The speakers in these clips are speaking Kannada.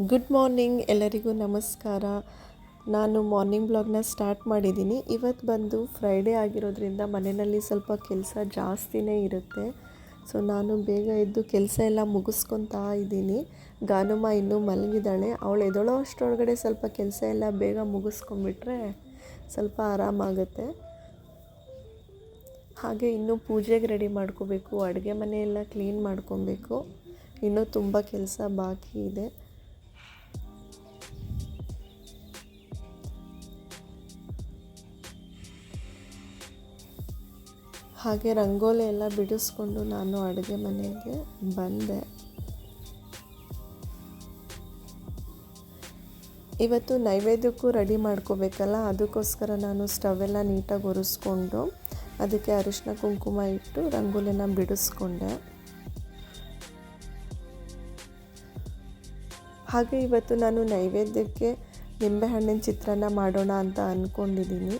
ಗುಡ್ ಮಾರ್ನಿಂಗ್ ಎಲ್ಲರಿಗೂ ನಮಸ್ಕಾರ. ನಾನು ಮಾರ್ನಿಂಗ್ ಬ್ಲಾಗ್ನ ಸ್ಟಾರ್ಟ್ ಮಾಡಿದ್ದೀನಿ. ಇವತ್ತು ಬಂದು ಫ್ರೈಡೇ ಆಗಿರೋದ್ರಿಂದ ಮನೆಯಲ್ಲಿ ಸ್ವಲ್ಪ ಕೆಲಸ ಜಾಸ್ತಿನೇ ಇರುತ್ತೆ. ಸೊ ನಾನು ಬೇಗ ಎದ್ದು ಕೆಲಸ ಎಲ್ಲ ಮುಗಿಸ್ಕೊತಾ ಇದ್ದೀನಿ. ಗಾನಮ್ಮ ಇನ್ನೂ ಮಲಗಿದ್ದಾಳೆ. ಅವಳು ಎದೊಳೋ ಅಷ್ಟರೊಳಗಡೆ ಸ್ವಲ್ಪ ಕೆಲಸ ಎಲ್ಲ ಬೇಗ ಮುಗಿಸ್ಕೊಂಬಿಟ್ರೆ ಸ್ವಲ್ಪ ಆರಾಮಾಗುತ್ತೆ ಹಾಗೆ ಇನ್ನೂ ಪೂಜೆಗೆ ರೆಡಿ ಮಾಡ್ಕೋಬೇಕು. ಅಡುಗೆ ಮನೆಯೆಲ್ಲ ಕ್ಲೀನ್ ಮಾಡ್ಕೊಬೇಕು. ಇನ್ನೂ ತುಂಬ ಕೆಲಸ ಬಾಕಿ ಇದೆ. ಹಾಗೆ ರಂಗೋಲಿ ಎಲ್ಲ ಬಿಡಿಸ್ಕೊಂಡು ನಾನು ಅಡುಗೆ ಮನೆಗೆ ಬಂದೆ. ಇವತ್ತು ನೈವೇದ್ಯಕ್ಕೂ ರೆಡಿ ಮಾಡ್ಕೋಬೇಕಲ್ಲ, ಅದಕ್ಕೋಸ್ಕರ ನಾನು ಸ್ಟವೆಲ್ಲ ನೀಟಾಗಿ ಒರೆಸ್ಕೊಂಡು ಅದಕ್ಕೆ ಅರಿಶಿನ ಕುಂಕುಮ ಇಟ್ಟು ರಂಗೋಲಿನ ಬಿಡಿಸ್ಕೊಂಡೆ. ಹಾಗೆ ಇವತ್ತು ನಾನು ನೈವೇದ್ಯಕ್ಕೆ ನಿಂಬೆಹಣ್ಣಿನ ಚಿತ್ರಾನ್ನ ಮಾಡೋಣ ಅಂತ ಅಂದ್ಕೊಂಡಿದ್ದೀನಿ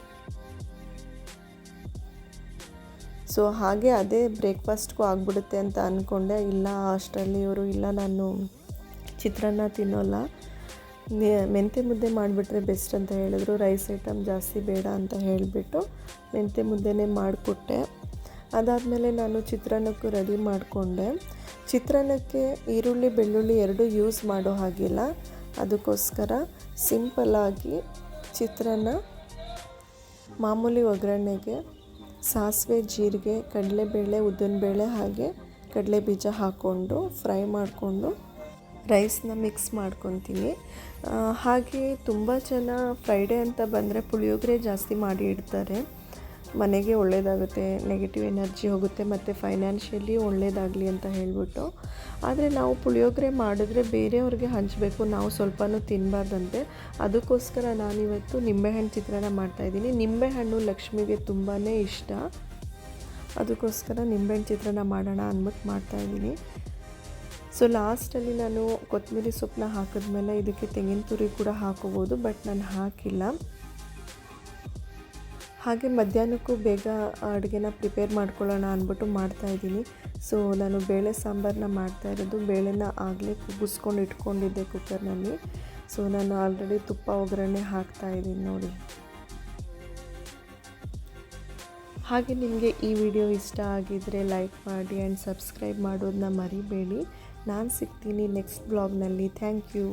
ಸೊ ಹಾಗೆ ಅದೇ ಬ್ರೇಕ್ಫಾಸ್ಟ್ಗೂ ಆಗಿಬಿಡುತ್ತೆ ಅಂತ ಅಂದ್ಕೊಂಡೆ ಇಲ್ಲ ಅಷ್ಟರಲ್ಲಿ ಇವರು ಇಲ್ಲ, ನಾನು ಚಿತ್ರಾನ್ನ ತಿನ್ನೋಲ್ಲ. ಮೆಂತೆ ಮುದ್ದೆ ಮಾಡಿಬಿಟ್ರೆ ಬೆಸ್ಟ್ ಅಂತ ಹೇಳಿದ್ರು. ರೈಸ್ ಐಟಮ್ ಜಾಸ್ತಿ ಬೇಡ ಅಂತ ಹೇಳಿಬಿಟ್ಟು ಮೆಂತೆ ಮುದ್ದೆನೇ ಮಾಡಿಕೊಟ್ಟೆ. ಅದಾದಮೇಲೆ ನಾನು ಚಿತ್ರಾನ್ನಕ್ಕೂ ರೆಡಿ ಮಾಡಿಕೊಂಡೆ. ಚಿತ್ರಾನ್ನಕ್ಕೆ ಈರುಳ್ಳಿ, ಬೆಳ್ಳುಳ್ಳಿ ಎರಡೂ ಯೂಸ್ ಮಾಡೋ ಹಾಗಿಲ್ಲ. ಅದಕ್ಕೋಸ್ಕರ ಸಿಂಪಲ್ಲಾಗಿ ಚಿತ್ರಾನ್ನ ಮಾಮೂಲಿ ಒಗ್ಗರಣೆಗೆ ಸಾಸಿವೆ, ಜೀರಿಗೆ, ಕಡಲೆಬೇಳೆ, ಉದ್ದಿನಬೇಳೆ ಹಾಗೆ ಕಡಲೆ ಬೀಜ ಹಾಕ್ಕೊಂಡು ಫ್ರೈ ಮಾಡಿಕೊಂಡು ರೈಸ್ನ ಮಿಕ್ಸ್ ಮಾಡ್ಕೊತೀನಿ. ಹಾಗೆ ತುಂಬ ಜನ ಫ್ರೈಡೇ ಅಂತ ಬಂದರೆ ಪುಳಿಯೋಗರೆ ಜಾಸ್ತಿ ಮಾಡಿ ಇಡ್ತಾರೆ. ಮನೆಗೆ ಒಳ್ಳೆಯದಾಗುತ್ತೆ ನೆಗೆಟಿವ್ ಎನರ್ಜಿ ಹೋಗುತ್ತೆ ಮತ್ತು ಫೈನಾನ್ಷಿಯಲಿ ಒಳ್ಳೆಯದಾಗಲಿ ಅಂತ ಹೇಳಿಬಿಟ್ಟು. ಆದರೆ ನಾವು ಪುಳಿಯೋಗರೆ ಮಾಡಿದ್ರೆ ಬೇರೆಯವ್ರಿಗೆ ಹಂಚಬೇಕು, ನಾವು ಸ್ವಲ್ಪನೂ ತಿನ್ನಬಾರ್ದಂತೆ ಅದಕ್ಕೋಸ್ಕರ ನಾನಿವತ್ತು ನಿಂಬೆಹಣ್ಣು ಚಿತ್ರಾನ್ನ ಮಾಡ್ತಾಯಿದ್ದೀನಿ ನಿಂಬೆಹಣ್ಣು ಲಕ್ಷ್ಮಿಗೆ ತುಂಬಾ ಇಷ್ಟ. ಅದಕ್ಕೋಸ್ಕರ ನಿಂಬೆಹಣ್ಣು ಚಿತ್ರಾನ್ನ ಮಾಡೋಣ ಅಂದ್ಬಿಟ್ಟು ಮಾಡ್ತಾಯಿದ್ದೀನಿ ಸೊ ಲಾಸ್ಟಲ್ಲಿ ನಾನು ಕೊತ್ತಂಬರಿ ಸೊಪ್ಪನ್ನ ಹಾಕಿದ್ಮೇಲೆ ಇದಕ್ಕೆ ತೆಂಗಿನ ತುರಿ ಕೂಡ ಹಾಕೋಬೋದು ಬಟ್ ನಾನು ಹಾಕಿಲ್ಲ. ಹಾಗೆ ಮಧ್ಯಾಹ್ನಕ್ಕೂ ಬೇಗ ಅಡುಗೆನ ಪ್ರಿಪೇರ್ ಮಾಡ್ಕೊಳ್ಳೋಣ ಅಂದ್ಬಿಟ್ಟು ಮಾಡ್ತಾಯಿದ್ದೀನಿ ಸೊ ನಾನು ಬೇಳೆ ಸಾಂಬಾರನ್ನ ಮಾಡ್ತಾ ಇರೋದು. ಬೇಳೆನ ಆಗಲೇ ಕುಗ್ಗಿಸ್ಕೊಂಡು ಇಟ್ಕೊಂಡಿದ್ದೆ ಕುಕ್ಕರ್ನಲ್ಲಿ ಸೊ ನಾನು ಆಲ್ರೆಡಿ ತುಪ್ಪ, ಒಗ್ಗರಣೆ ಹಾಕ್ತಾಯಿದ್ದೀನಿ ನೋಡಿ. ಹಾಗೆ ನಿಮಗೆ ಈ ವಿಡಿಯೋ ಇಷ್ಟ ಆಗಿದ್ದರೆ ಲೈಕ್ ಮಾಡಿ ಆ್ಯಂಡ್ ಸಬ್ಸ್ಕ್ರೈಬ್ ಮಾಡೋದನ್ನ ಮರಿಬೇಡಿ. ನಾನು ಸಿಗ್ತೀನಿ ನೆಕ್ಸ್ಟ್ ಬ್ಲಾಗ್ನಲ್ಲಿ ಥ್ಯಾಂಕ್ ಯು